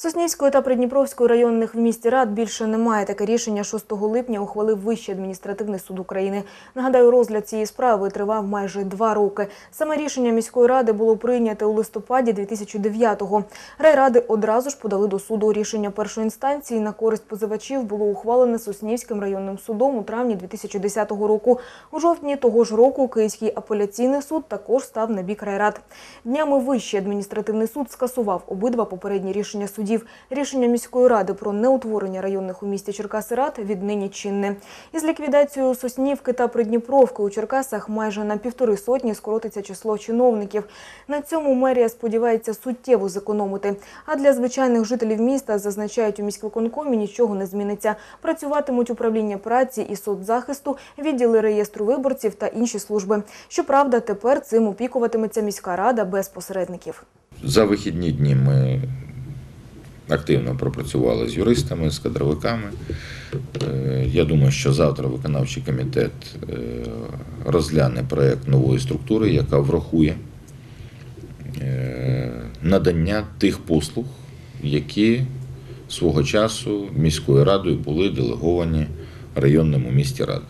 Соснівської та Придніпровської районних в місті рад більше немає. Таке рішення 6 липня ухвалив Вищий адміністративний суд України. Нагадаю, розгляд цієї справи тривав майже два роки. Саме рішення міської ради було прийнято у листопаді 2009-го. Райради одразу ж подали до суду. Рішення першої інстанції на користь позивачів було ухвалене Соснівським районним судом у травні 2010 року. У жовтні того ж року Київський апеляційний суд також став на бік райрад. Днями Вищий адміністративний суд скасував обидва попередні рішення судів. Рішення міської ради про неутворення районних у місті Черкаси рад віднині чинне. Із ліквідацією Соснівки та Придніпровки у Черкасах майже на півтори сотні скоротиться число чиновників. На цьому мерія сподівається суттєво зекономити. А для звичайних жителів міста зазначають у міськвиконкомі нічого не зміниться. Працюватимуть управління праці і соцзахисту, відділи реєстру виборців та інші служби. Щоправда, тепер цим опікуватиметься міська рада без посередників. За вихідні дні ми активно пропрацювали з юристами, з кадровиками. Е, Я думаю, що завтра виконавчий комітет е, розгляне проект нової структури, яка врахує е, надання тих послуг, які свого часу міською радою були делеговані районному місті ради.